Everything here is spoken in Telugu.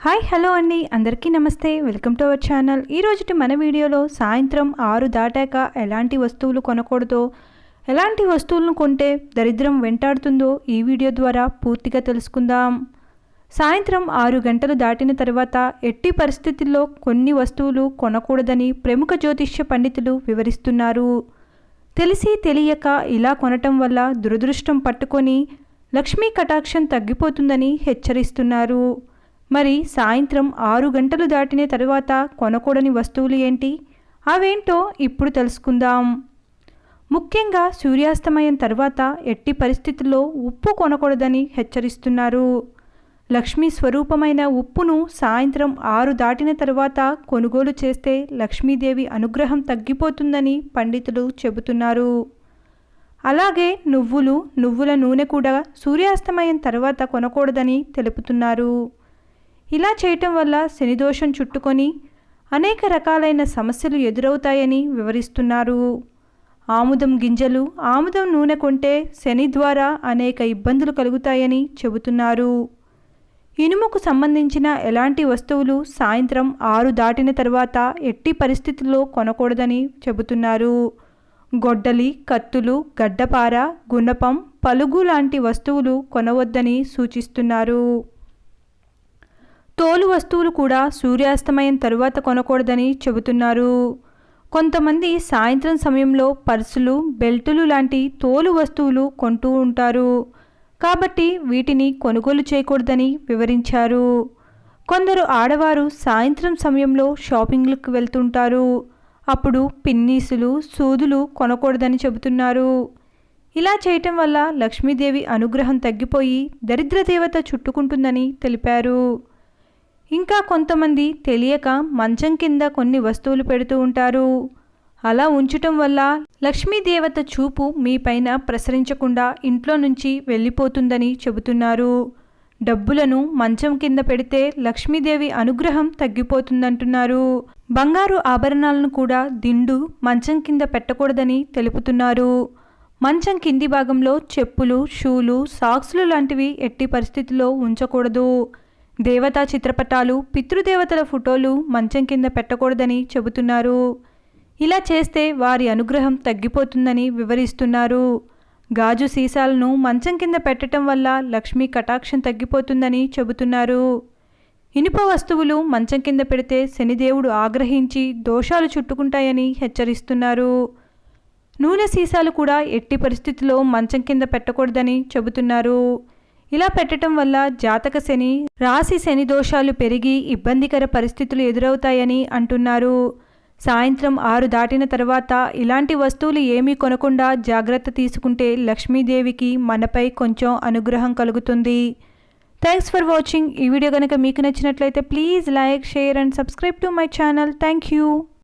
హాయ్ హలో అండి. అందరికీ నమస్తే. Welcome to our channel. ఈరోజుటి మన వీడియోలో సాయంత్రం ఆరు దాటాక ఎలాంటి వస్తువులు కొనకూడదో ఎలాంటి వస్తువులను కొంటే దరిద్రం వెంటాడుతుందో ఈ వీడియో ద్వారా పూర్తిగా తెలుసుకుందాం. సాయంత్రం ఆరు గంటలు దాటిన తర్వాత ఎట్టి పరిస్థితుల్లో కొన్ని వస్తువులు కొనకూడదని ప్రముఖ జ్యోతిష్య పండితులు వివరిస్తున్నారు. తెలిసి తెలియక ఇలా కొనటం వల్ల దురదృష్టం పట్టుకొని లక్ష్మీ కటాక్షం తగ్గిపోతుందని హెచ్చరిస్తున్నారు. మరి సాయంత్రం ఆరు గంటలు దాటిన తరువాత కొనకూడని వస్తువులు ఏంటి? అవేంటో ఇప్పుడు తెలుసుకుందాం. ముఖ్యంగా సూర్యాస్తమయం తర్వాత ఎట్టి పరిస్థితుల్లో ఉప్పు కొనకూడదని హెచ్చరిస్తున్నారు. లక్ష్మీ స్వరూపమైన ఉప్పును సాయంత్రం ఆరు దాటిన తర్వాత కొనుగోలు చేస్తే లక్ష్మీదేవి అనుగ్రహం తగ్గిపోతుందని పండితులు చెబుతున్నారు. అలాగే నువ్వులు నువ్వుల నూనె కూడా సూర్యాస్తమయం తర్వాత కొనకూడదని తెలుపుతున్నారు. ఇలా చేయటం వల్ల శనిదోషం చుట్టుకొని అనేక రకాలైన సమస్యలు ఎదురవుతాయని వివరిస్తున్నారు. ఆముదం గింజలు ఆముదం నూనె కొంటే శని ద్వారా అనేక ఇబ్బందులు కలుగుతాయని చెబుతున్నారు. ఇనుముకు సంబంధించిన ఎలాంటి వస్తువులు సాయంత్రం ఆరు దాటిన తర్వాత ఎట్టి పరిస్థితుల్లో కొనకూడదని చెబుతున్నారు. గొడ్డలి కత్తులు గడ్డపార గుణపం పలుగు లాంటి వస్తువులు కొనవద్దని సూచిస్తున్నారు. తోలు వస్తువులు కూడా సూర్యాస్తమయం తరువాత కొనకూడదని చెబుతున్నారు. కొంతమంది సాయంత్రం సమయంలో పర్సులు బెల్టులు లాంటి తోలు వస్తువులు కొంటూ ఉంటారు. కాబట్టి వీటిని కొనుగోలు చేయకూడదని వివరించారు. కొందరు ఆడవారు సాయంత్రం సమయంలో షాపింగ్లకు వెళ్తుంటారు. అప్పుడు పిన్నీసులు సూదులు కొనకూడదని చెబుతున్నారు. ఇలా చేయటం వల్ల లక్ష్మీదేవి అనుగ్రహం తగ్గిపోయి దరిద్ర దేవత చుట్టుకుంటుందని తెలిపారు. ఇంకా కొంతమంది తెలియక మంచం కింద కొన్ని వస్తువులు పెడుతూ ఉంటారు. అలా ఉంచటం వల్ల లక్ష్మీదేవత చూపు మీపైన ప్రసరించకుండా ఇంట్లో నుంచి వెళ్ళిపోతుందని చెబుతున్నారు. డబ్బులను మంచం కింద పెడితే లక్ష్మీదేవి అనుగ్రహం తగ్గిపోతుందంటున్నారు. బంగారు ఆభరణాలను కూడా దిండు మంచం కింద పెట్టకూడదని తెలుపుతున్నారు. మంచం కింది భాగంలో చెప్పులు షూలు సాక్స్లు లాంటివి ఎట్టి పరిస్థితుల్లో ఉంచకూడదు. దేవతా చిత్రపటాలు పితృదేవతల ఫోటోలు మంచం కింద పెట్టకూడదని చెబుతున్నారు. ఇలా చేస్తే వారి అనుగ్రహం తగ్గిపోతుందని వివరిస్తున్నారు. గాజు సీసాలను మంచం కింద పెట్టడం వల్ల లక్ష్మీ కటాక్షం తగ్గిపోతుందని చెబుతున్నారు. ఇనుప వస్తువులు మంచం కింద పెడితే శనిదేవుడు ఆగ్రహించి దోషాలు చుట్టుకుంటాయని హెచ్చరిస్తున్నారు. నూనె సీసాలు కూడా ఎట్టి పరిస్థితిలో మంచం కింద పెట్టకూడదని చెబుతున్నారు. ఇలా పెట్టడం వల్ల జాతక శని రాశి శని దోషాలు పెరిగి ఇబ్బందికర పరిస్థితులు ఎదురవుతాయని అంటున్నారు. సాయంత్రం ఆరు దాటిన తర్వాత ఇలాంటి వస్తువులు ఏమీ కొనకుండా జాగ్రత్త తీసుకుంటే లక్ష్మీదేవికి మనపై కొంచెం అనుగ్రహం కలుగుతుంది. థ్యాంక్స్ ఫర్ వాచింగ్ ఈ వీడియో కనుక మీకు నచ్చినట్లయితే please like share and subscribe to my channel. Thank you